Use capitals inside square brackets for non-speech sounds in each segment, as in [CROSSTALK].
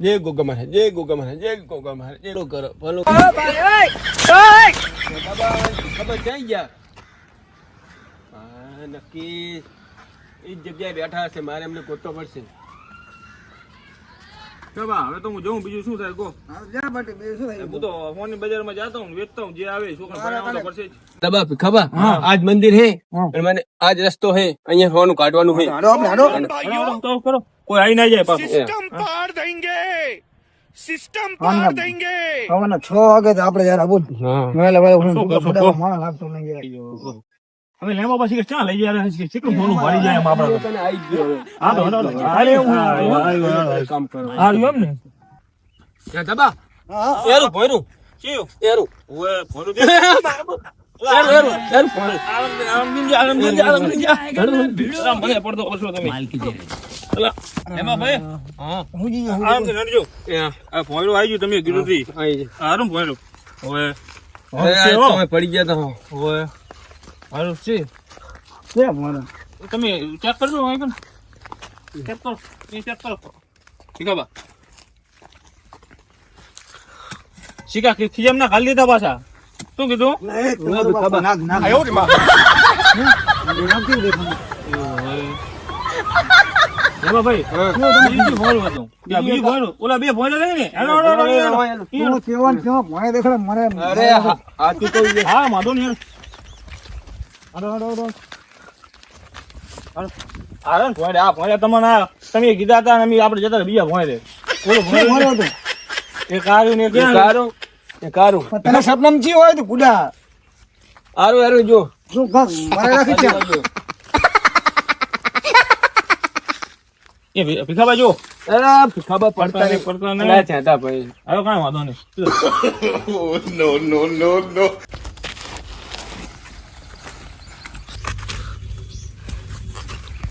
જય ગોગા મહારાજ જય ગોગા મહારાજ જય ગોગા મહારાજ જય કરો ભલો ખબર જાય ગયા? નક્કી એ જગ્યાએ બેઠા હશે મારે એમને ગોતવો પડશે. કબા હવે તો હું જોઉં બીજું શું થાય કો જા બાટી બે શું થાય? હું તો ફોન બજારમાં જાતો હું વેચતો હું જે આવે છોકરા પડશે દબા ખબર? આજ મંદિર હે અને મને આજ રસ્તો હે અહીંયા હોવાનું કાઢવાનું હે. કરો. કોઈ આવી ના જાય પાછું. હવાના છ વાગે તો આપણે યાર બોલ. હા. વહેલા વહેલા ઉઠીને શું ફૂટા કરશો, ફૂટા કહો? માણસ લાગતો નહીં યાર. હવે લેવા પછી કે ક્યાં લઈ જાય છે? કેટલું મોનું ભારી જાય એમ તને આવી ગયો. હા તો. અરે હું કામ કરો. હા એમ ને. ત્યાં દબા. હા, હા. એરું ભોયરું. ચિયો એરું. ઓએ ભોયરું. [LAUGHS] પડી ગયા તમે ચેક કરજો શીખા બા શીખા ખીજમ ના ખાલી દીધા પાછા શું કીધું? એ તમે કીધા હતા ને અમે આપણે જતા બીજા માર્યો તું? એક ને એક એ કારું એ કારું. તને સપનામાં ચી હોય તો ગુડા. આરું આરું જો. શું મારે રાખી છે. એ ભી- જો. અરે ખબર પડતા નહીં, પડતા નહીં. ના થયા ભાઈ. હવે કાંઈ વાંધો નહીં. નો નો નો ને,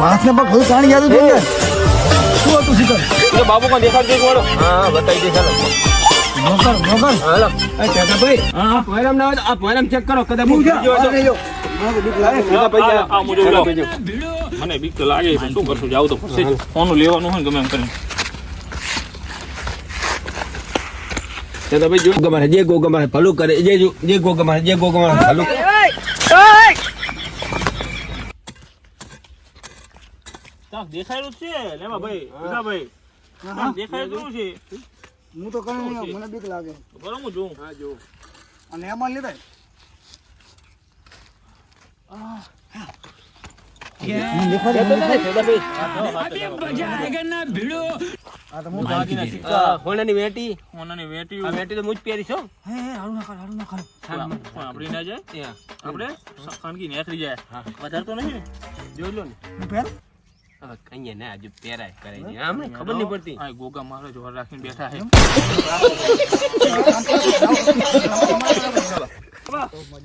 માણસને પણ બધું જાણી યાદ હતું ને. શું હતું શીતલ એટલે બાબુ પણ દેખાડ દે વાળો. હા, હા, બતાવી દે, ચાલો. મોગલ મોગલ હાલો. એ, છેદાભાઈ, હા, હા. પોયરામ ના આ પોયરામ check કરો, કદાચ હું તો. જો. બીક લાગે. છેદાભાઈ, આ- આ મુજબ છેદાભાઈ, લો. જો. મને બીક તો લાગે છે, શું કરશું જાવ તો પડશે ફોન લેવાનું હોય ગમે એમ કરીને જો. ગોગા જે ગોગા મારે ભલું કરે જે જો- જે ગો ગમારે જે ગો મારે ભલું કરે. દેખાયેલું છે. લેવા ભાઈ ભીખાભાઈ. ત્યાં દેખાયેલું છે? હું તો કઈ નહીં મને બીક લાગે. બરો હું જોઉં. અને એમાં લીધા હા તો હું દાગીના સિક્કા, આ હોનાની વેટી. સોનાની આ વેટીયું. વેટી તો મુજ પહેરી છો હે. હે હારું ના હારું જાય? આપણે? ખાનગી નેકળી જાય. વધારે તો નહીં? જોઈ લો ને. હું પહેર? હવે ને હજુ પહેરાય કરે છે. આમને ખબર નહીં પડતી. આ ગોગા મારો જોર રાખીને બેઠા છે.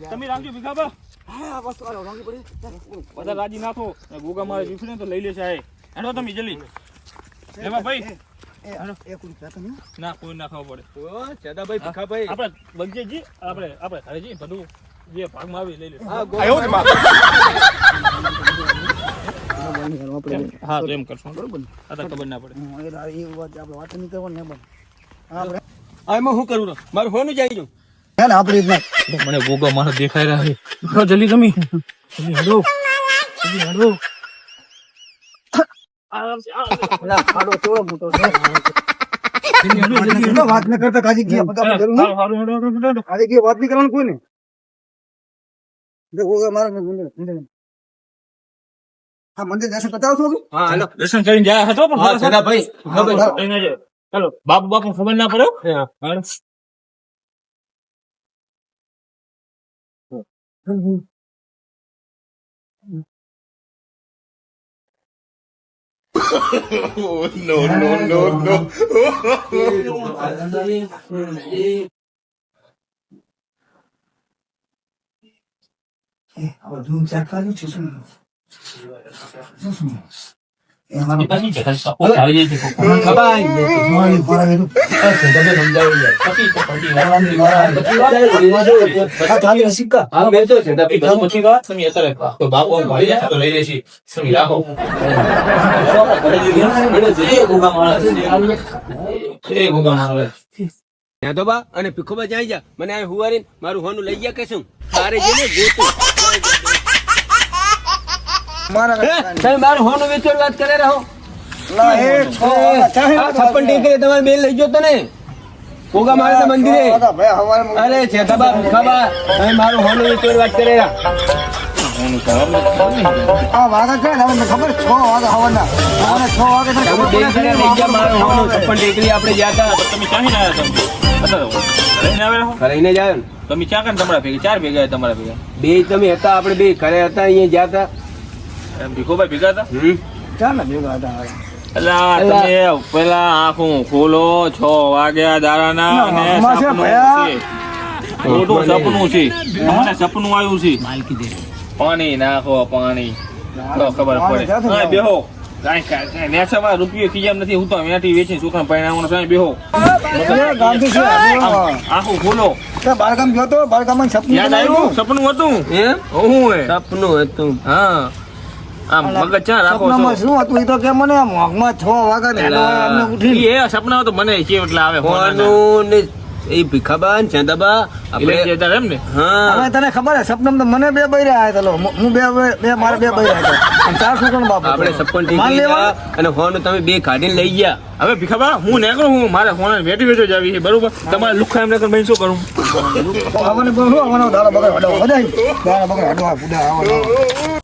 તમે રાખજો ભીખાબા બધા રાજી નાખો. ગોગા મારે જીવશે તો લઈ લેશે આ હેડો તમે જલ્દી. લેવા ભાઈ. ના કોઈ ના ખાવ પડે. ઓ છેદાભાઈ ભીખાભાઈ. આપણે બગજે જી આપણે આપણે ઘરે જી બધું જે ભાગમાં આવી લઈ લે હા હા તો એમ કરશું. બરોબર ને? આ તો ખબર ના પડે. એ વાત આપણે વાત નહીં કરવાની આપણે શું મારું રીતના. મને ગોગા માણસ દેખાઈ રહ્યા છે. જલ્દી તમે. જલ્દી હેડો જલ્દી હેડો વાત ન કરતા કાજી ગયા વાત નહીં કરવાનું કોઈ ને ગોગા મારા હા મંદિર દર્શન કરતા આવશો કે? હા હાલો દર્શન કરીને જાય હતો પણ હા છેદાભાઈ ખબર હા, લઈને જાય. ચાલો બાપુ બાપુ ખબર ના પડે હો. હા હાલો. હમ. હવે ધૂમ ચેક કર્યું છે શું અને ભીખોબા જાય જા મને આ હુવારીને મારું હોનું લઈ ગયા કે શું તારે હે? તમે મારું હોનું વેચવાની વાત કરે રહો. લા, એ છ વાળા ચાહે આ છપ્પન ટીકરી તમારે બેન લઈ ગયો તો ને કોગા મારે મંદિરે. છ વાળા ભાઈ હવારે અરે છેતાબા તમે મારું હોનું વેચવાની વાત કરે રહ્યા. આ વાગે છે? ને હવે મને ખબર છે, છ વાગે હવારના. છ વાગે તો તમે છે. છો? ચાર ભેગા તમારા ભેગા? બે તમે હતા આપણે બે ઘરે હતા અહીંયા જ્યાં હતા. ભીખોભાઈ ભેગા હતા? ચાલે ભેગા હતા અલા અલા. તમે પેલા આંખો ખોલો છ વાગ્યા દાડાના અને આંખમાં છે સપનું ભયા. છે. મોટું સપનું છે. મને સપનું આવ્યું છે. પાણી નાખો પાણી. ખબર પડે. હા બેહો. નેસામાં રૂપિયો ખીજામ નથી. હું તો વેઠી વેચી સુખા પરિણામનો સાંઈ બેહો. એ ગાંધી છે, આમ, આંખો ખોલો. બારગામ ગયો તો સપનું યાદ આવ્યું? સપનું હતું? એમ હું સપનું હતું. હા. મગજ ચા રાખો સપનામાં શું હતું? એ તો કે મને મોગમાં છ વાગે ને અમને ઉઠી ઈ એ સપના તો મને છે એટલે આવે. હોનું ને? એ ભીખાબા ને ચંદાબા આપણે જે એમ ને? હા. હવે તને ખબર હે સપનામાં તો મને બે બૈરા આયા હું બે બે મારે બે બૈરા હતા. અને ચાર છોકરાનો બાપ આપણે સપન માન ટીકરી અને હોનું તમે બે કાઢીને લઈ ગયા. હવે ભીખાબા હું નીકળું હું મારે ફોન વેટી વેઠો જ આવી છે બરોબર? તમારે લુખા એમ નકર શું કરું? બહુ શું આવવાનો બગડ હડો બધાય દાડો બગડ હડો આ બુડા આવવાનો